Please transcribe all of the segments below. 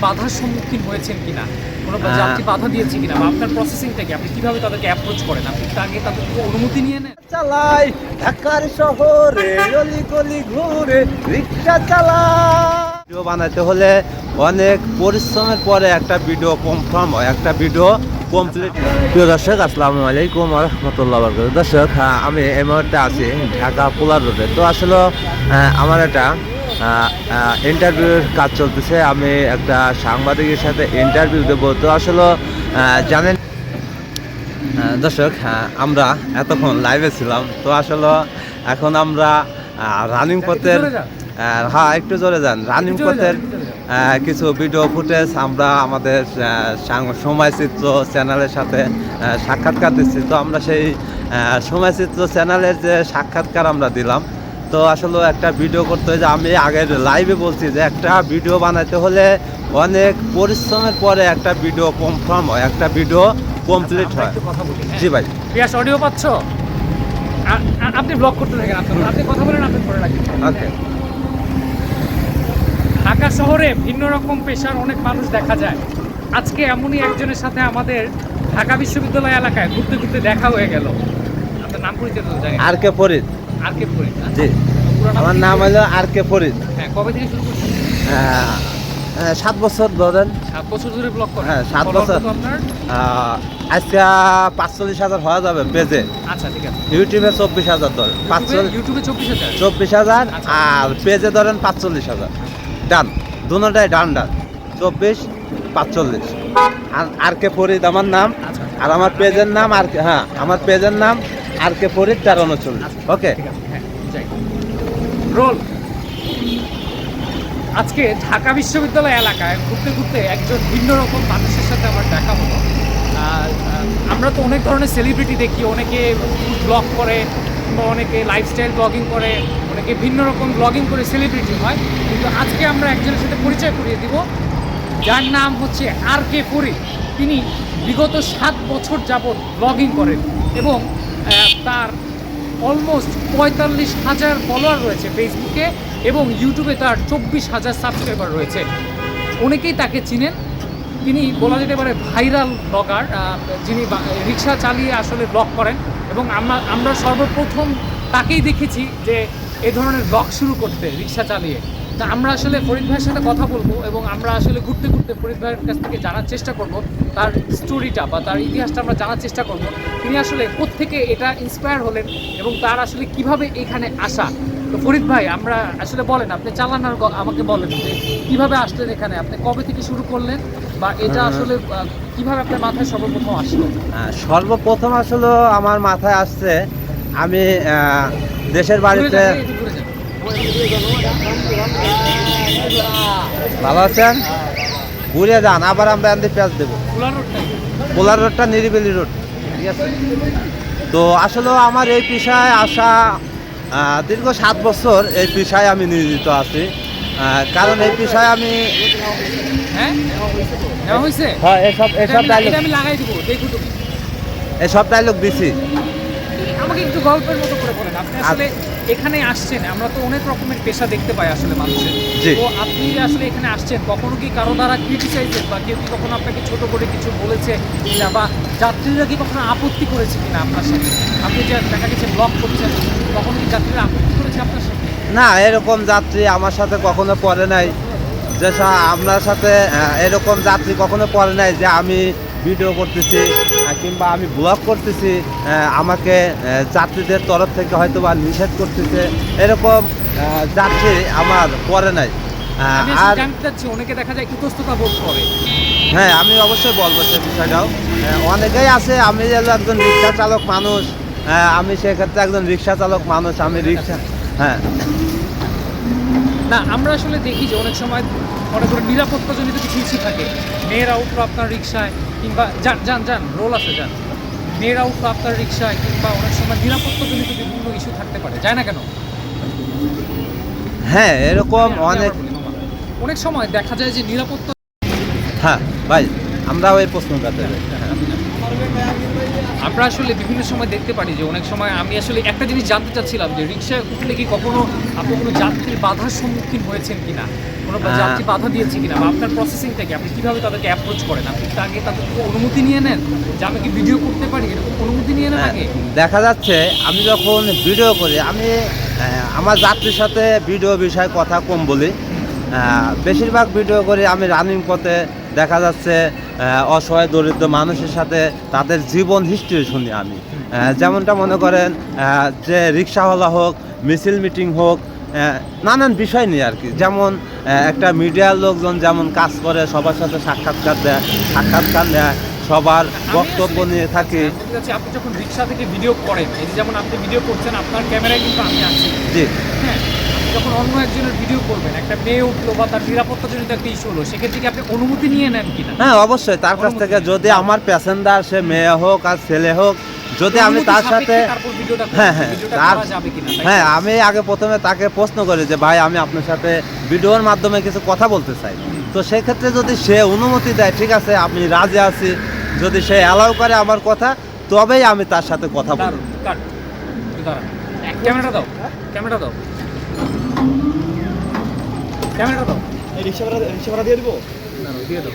বাধার সম্মুখীন হয়েছেন কিনা? কোনো হ্যাঁ। যাত্রী বাধা দিয়েছে কিনা? বা আপনার প্রসেসিংটা কি? আপনি কীভাবে তাদেরকে অ্যাপ্রোচ করেন? আপনি আগে তাদের অনুমতি নিয়ে নেন। চালাই ঢাকার শহরে গলি গলি ঘুরে রিক্সা চালাই। ভিডিও বানাতে হলে অনেক পরিশ্রমের পরে একটা ভিডিও কনফার্ম হয় একটা ভিডিও কমপ্লিট প্রিয় দর্শক আসসালামু আলাইকুম রহমতুল্লাহ বরকাত দর্শক হ্যাঁ, আমি এই মুহূর্তে আছি ঢাকা পোলার রোডে তো আসলে আহ, আমার একটা ইন্টারভিউর কাজ চলতেছে। আমি একটা সাংবাদিকের সাথে ইন্টারভিউ দেবো। তো আসলে জানেন দর্শক হ্যাঁ, আমরা এতক্ষণ লাইভে ছিলাম। তো আসলে এখন আমরা রানিং পথের হ্যাঁ একটু জোরে যান। রানিং পথের কিছু ভিডিও ফুটেজ আমরা আমাদের সময়চিত্র চ্যানেলের সাথে সাক্ষাৎকার দিচ্ছি। তো আমরা সেই সময়চিত্র চ্যানেলের যে সাক্ষাৎকার আমরা দিলাম তো আসলে একটা ভিডিও করতে হয় যে আমি আগের লাইভে বলছি যে একটা ভিডিও বানাতে হলে অনেক পরিশ্রমের পরে একটা ভিডিও কনফার্ম হয় একটা ভিডিও কমপ্লিট হয়। কথা বলি হ্যাঁ। জি ভাই। পিয়াস অডিও পাচ্ছ? আপনি ব্লগ করতে থাকেন আপনি কথা বলেন আপনি করে রাখেন। ওকে ঢাকা শহরে ভিন্ন রকম পেশার অনেক মানুষ দেখা যায়। আজকে এমনই একজনের সাথে আমাদের ঢাকা বিশ্ববিদ্যালয় এলাকায় ঘুরতে ঘুরতে দেখা হয়ে গেল। আপনার নাম পরিচয় আর কে ফরিদ? আর কে জি। আমার নাম হলো আর কে ফরিদ হ্যাঁ কবে থেকে শুরু করছেন? আহ, আহ, সাত বছর ধরেন সাত বছর ধরে ব্লগ করেন। হ্যাঁ, সাত বছর। আজকে পাঁচচল্লিশ হাজার হওয়া যাবে পেজে। আচ্ছা ঠিক আছে। ইউটিউবে চব্বিশ হাজার ধরেন। পাঁচচল্লিশ ইউটিউবে চব্বিশ হাজার? চব্বিশ হাজার আচ্ছা। আর পেজে ধরেন পাঁচচল্লিশ হাজার। ডান। দুটাই ডান ডান। চব্বিশ পাঁচচল্লিশ। আর কে ফরিদ আমার নাম। আচ্ছা। আর আমার পেজের নাম আর কে হ্যাঁ আমার পেজের নাম আর কে ফরিদ তেরো উনচল্লিশ ওকে হ্যাঁ রোল আজকে ঢাকা বিশ্ববিদ্যালয় এলাকায় ঘুরতে ঘুরতে একজন ভিন্ন রকম মানুষের সাথে আমার দেখা হলো। আমরা তো অনেক ধরনের সেলিব্রিটি দেখি অনেকে ব্লগ করে কিংবা অনেকে লাইফস্টাইল ব্লগিং করে অনেকে ভিন্ন রকম ব্লগিং করে সেলিব্রিটি হয়। কিন্তু আজকে আমরা একজনের সাথে পরিচয় করিয়ে দিব যার নাম হচ্ছে আর কে পুরী তিনি বিগত সাত বছর যাবৎ ব্লগিং করেন এবং তার অলমোস্ট পঁয়তাল্লিশ হাজার ফলোয়ার রয়েছে ফেসবুকে এবং ইউটিউবে তার চব্বিশ হাজার সাবস্ক্রাইবার রয়েছে। অনেকেই তাকে চিনেন। তিনি বলা যেতে পারে ভাইরাল ব্লগার যিনি রিক্সা চালিয়ে আসলে ব্লগ করেন এবং আমরা আমরা সর্বপ্রথম তাকেই দেখেছি যে এ ধরনের ব্লগ শুরু করতে, রিক্সা চালিয়ে। তা আমরা আসলে ফরিদ ভাইয়ের সাথে কথা বলব এবং আমরা আসলে ঘুরতে ঘুরতে ফরিদ ভাইয়ের কাছ থেকে জানার চেষ্টা করব। তার স্টোরিটা বা তার ইতিহাসটা আমরা জানার চেষ্টা করব। তিনি আসলে কোত্থেকে এটা ইন্সপায়ার হলেন এবং তার আসলে কীভাবে এখানে আসা? তো ফরিদ ভাই আমরা আসলে বলেন আপনি চালানোর আমাকে বলেন যে কীভাবে আসলেন এখানে? আপনি কবে থেকে শুরু করলেন বা এটা। আসলে কীভাবে আপনার মাথায় সর্বপ্রথম আসলো? সর্বপ্রথম আসলে আমার মাথায় আসছে আমি দেশের বাড়িতে যান, একটু ঘুরে যান। ভালো আছেন? ঘুরে যান আবার আমরা এখান পেঁয়াজ দেবো। পোলার রোডটা নিরিবিলি রোড ঠিক আছে? তো আসলে আমার এই পেশায় আসা দীর্ঘ সাত বছর এই পেশায় আমি নিয়োজিত আছি। কারণ এই পেশায় আমি হ্যাঁ? হ্যাঁ এসব ডায়লগ এসব দিছি। আমাকে একটু গল্পের মতো করে বলেন আপনি আসলে এখানে আসছেন আমরা তো অনেক রকমের পেশা দেখতে পাই আসলে মানুষের। তো আপনি আসলে এখানে আসছেন কখনো কি কারও দ্বারা ক্রিটিসাইজেড বা কেউ কি কখনো আপনাকে ছোট করে কিছু বলেছে কিনা বা যাত্রীরা কি কখনো আপত্তি করেছে কিনা আপনার সাথে? আপনি যে দেখা গেছে ব্লক করছেন কখনো কি যাত্রীরা আপত্তি করেছে আপনার সাথে? না এরকম যাত্রী আমার সাথে কখনো পড়ে নাই। যে আপনার সাথে এরকম যাত্রী কখনো পড়ে নাই যে আমি ভিডিও করতেছি কিংবা আমি ব্লগ করতেছি আমাকে যাত্রীদের তরফ থেকে হয়তো বা নিষেধ করতেছে এরকম যাত্রী আমার পড়ে নাই। আর জানতে চাচ্ছি অনেকে দেখা যায় ইতস্ততা বোধ করে। হ্যাঁ আমি অবশ্যই বলব সে বিষয়টাও। অনেকেই আছে আমি একজন রিক্সা চালক মানুষ আমি সেক্ষেত্রে একজন রিক্সা চালক মানুষ আমি রিক্সা হ্যাঁ। না আমরা আসলে দেখি যে অনেক সময় মনে করে নিরাপত্তাজনিত কিছু ইস্যু থাকে। মেয়েরা উঠল আপনার রিক্সায় কিংবা যান যান যান রোল আছে যান। মেয়েরা উঠল আপনার রিক্সায় কিংবা অনেক সময় নিরাপত্তাজনিত বিভিন্ন ইস্যু থাকতে পারে যায় না কেন? হ্যাঁ এরকম আমি অনেক। অনেক সময় দেখা যায় যে নিরাপত্তা হ্যাঁ ভাই আমরা ওই প্রশ্ন করতে আমরা আসলে বিভিন্ন সময় দেখতে পারি যে অনেক সময় আমি আসলে একটা জিনিস জানতে চাচ্ছিলাম যে রিক্সায় উঠলে কি কখনো আপনি কোনো যাত্রীর বাধার সম্মুখীন হয়েছেন কিনা? কোনো হ্যাঁ। যাত্রী বাধা দিয়েছে কিনা বা আপনার প্রসেসিংটা কি? আপনি কীভাবে তাদেরকে অ্যাপ্রোচ করেন? আপনি কি আগে তাদের অনুমতি নিয়ে নেন? যে আমি কি ভিডিও করতে পারি? এরকম অনুমতি নিয়ে নেন হ্যাঁ, আগে দেখা যাচ্ছে আমি যখন ভিডিও করি আমি আমার যাত্রীর সাথে ভিডিও বিষয়ে কথা কম বলি। বেশিরভাগ ভিডিও করি আমি রানিং পথে। দেখা যাচ্ছে অসহায় দরিদ্র মানুষের সাথে তাদের জীবন হিস্ট্রি শুনি আমি। যেমনটা মনে করেন যে রিক্সাওয়ালা হোক মিছিল মিটিং হোক নানান বিষয় নিয়ে আর কি। যেমন একটা মিডিয়ার লোকজন যেমন কাজ করে সবার সাথে সাক্ষাৎকার দেয় সাক্ষাৎকার নেয় সবার বক্তব্য নিয়ে থাকে। আপনি যখন রিক্সা থেকে ভিডিও করেন এই যেমন আপনি ভিডিও করছেন আপনার ক্যামেরায় কিন্তু আমি আছি। জি। হ্যাঁ যখন অন্য একজনের ভিডিও করবেন একটা মেয়ে উঠল বা তার নিরাপত্তাজনিত একটা ইস্যু হলো সেক্ষেত্রে কি আপনি অনুমতি নিয়ে নেন কিনা? হ্যাঁ অবশ্যই। তার কাছ থেকে যদি আমার প্যাসেঞ্জার সে মেয়ে হোক আর ছেলে হোক যদি আমি তার সাথে। হ্যাঁ হ্যাঁ তার? হ্যাঁ আমি আগে প্রথমে তাকে প্রশ্ন করি যে ভাই আমি আপনার সাথে ভিডিওর মাধ্যমে কিছু কথা বলতে চাই। তো সেক্ষেত্রে যদি সে অনুমতি দেয় ঠিক আছে আমি রাজি আছি। যদি সে অ্যালাউ করে আমার কথা তবেই আমি তার সাথে কথা বলব। ক্যামেরাটা দাও ক্যামেরাটা দাও। ক্যামেরাটা দাও। রিক্সা ভাড়া রিক্সা ভাড়া দিয়ে দিব? দাঁড়াও, দিয়ে দাও।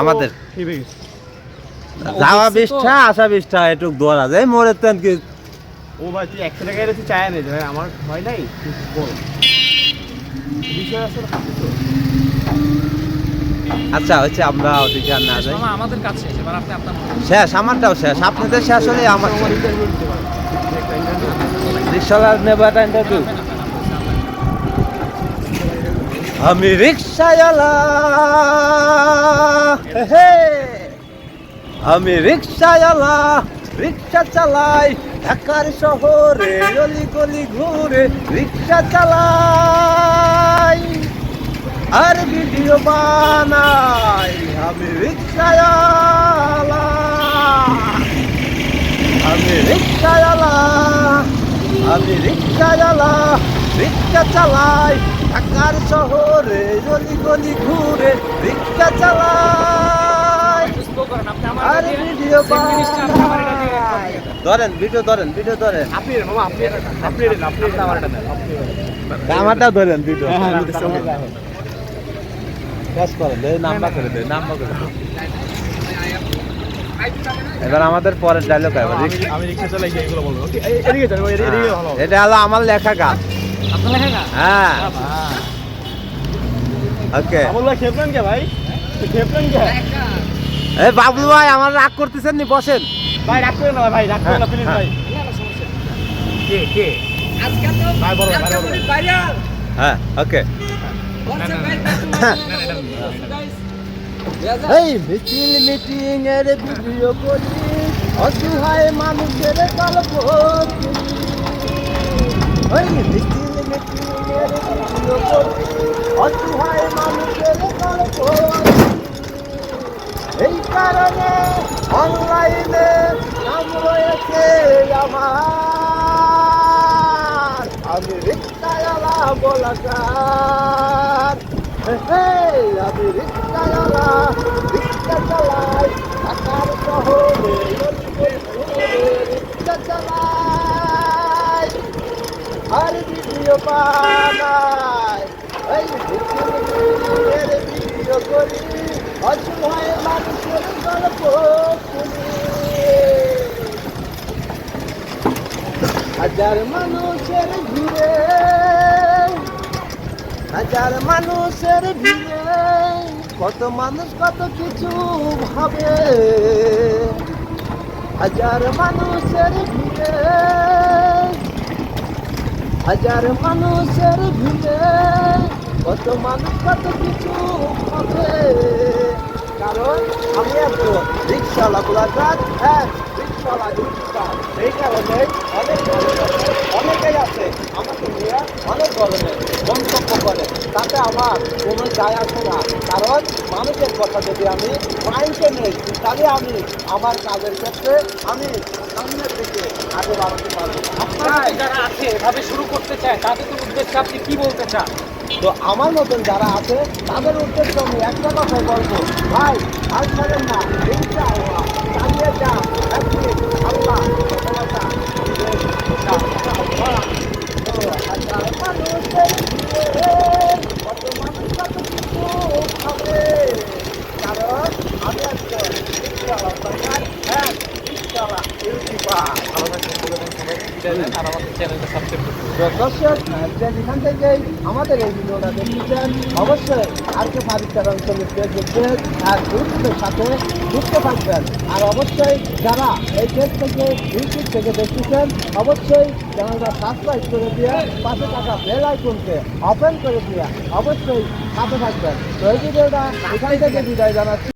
আমাদের। যাওয়া বিষ্ঠা আসা বিষ্ঠা এটুক দৌড়া যায়। তেন কি? ও ভাই তুই একশো টাকা এসে চায় নেই ভাই আমার হয় নাই? আচ্ছা হচ্ছে আমরা ওদিকে আর না যাই। আমাদের কাছে এবার আপনি আপনার শেষ আমারটাও শেষ। আপনাদের শেষ হলে আমার রিক্সাওয়ালা ইন্টারভিউ আমি রিক্সাওয়ালা। হে আমি রিক্সাওয়ালা, রিক্সা চালাই। ঢাকার শহরে গলি গলি ঘুরে রিক্সা চালাই। আর ভিডিও বানাই, আমি রিক্সাওয়ালা। আমি রিক্সাওয়ালা আমি রিক্সাওয়ালা, রিক্সা চালাই। ঢাকার শহরে গলি গলি ঘুরে রিক্সা আর ভিডিও দিয়ে দিয়ে দেন। ধরেন ভিডিও ধরেন ভিডিও ধরেন। আপনি আপনি আপনি আপনি আমার আমারটা ধরেন ভিডিও। হ্যাঁ, হ্যাঁ। শেষ করেন নাম্বার করে দেন নাম্বার করে এবার আমাদের পরের ডায়লগ আমি রিক্সা চালাই এগুলো বলব। এটা হলো আমার লেখা গান। হ্যাঁ ওকে খেপলেন কে ভাই খেপলেন কে এই বাবলু ভাই আমার রাগ করতেছেন নি বসেন ভাই রাগ করেন না ভাই রাগ করেন না প্লিজ ভাই কে কে ভাই বড় ভাই বড় ভাই। হ্যাঁ ওকে এই মিছিল মিটিং এর ভিডিও করি অসহায় মানুষের গল্প ওই মিছিল অসহায় মানুষের। এই কারণে অনলাইনে নাম রয়েছে আমার আমি রিক্সাওয়ালা বলাকার আমি রিক্সাওয়ালা রিক্সা চালাই ঢাকার শহরে রিক্সা চালাই আর ভিডিও বানাই এই ভিডিওর ভিডিও করি অসহায় মানুষের হাজার মানুষের ভিড়ে, হাজার মানুষের ভিড়ে, কত মানুষ, কত কিছু ভাবে। হাজার মানুষের ভিড়ে, হাজার মানুষের ভিড়ে কত মানুষ, কত কিছু ভাবে কারণ আমি একজন রিক্সাওয়ালা গোলাঘাট হ্যাঁ রিক্সা। চলা ইউটিউবার এই কারণে অনেক অনেকেই আছে, আমাকে নিয়ে অনেক ধরনের মন্তব্য করে। তাতে আমার কোনো যায় আসে না। কারণ মানুষের কথা যদি আমি মাইন্ডে নেই, তাহলে আমি আমার কাজের ক্ষেত্রে আমি সামনের দিকে আগে বাড়াতে পারব আপনার যারা আছে এভাবে শুরু করতে চায় তাদের উদ্দেশ্যে আপনি কি বলতে চান? তো আমার মতন যারা আছে, তাদের উদ্দেশ্য আমি একটা কথাই বলব। ভাই, আর ছাড়েন না। চালিয়ে একদিন আল্লাহ সফলতা দিবেন। ইনশাআল্লাহ। তো হাজার মানুষের ভিড়ে কত মানুষ কত কিছু খাবে। কারণ আমি একজন ইনশাআল্লাহ সরকার, হ্যাঁ, ইনশাআল্লাহ ইউটিউবার। আর আমাদের চ্যানেলটা সাবস্ক্রাইব করতে তো দর্শক যে যেখান থেকে আমাদের এই ভিডিওটা দেখতেছেন অবশ্যই আর কে ফারিস্টার অঞ্চলের ফেসবুক আর ইউটিউবের সাথে যুক্ত থাকবেন। আর অবশ্যই যারা এই পেজ থেকে ইউটিউব থেকে দেখতেছেন অবশ্যই চ্যানেলটা সাবস্ক্রাইব করে দিয়ে পাশে থাকা বেল আইকনকে ওপেন করে দিয়ে অবশ্যই সাথে থাকবেন। তো এই ভিডিওটা এখান থেকে বিদায় জানাচ্ছি।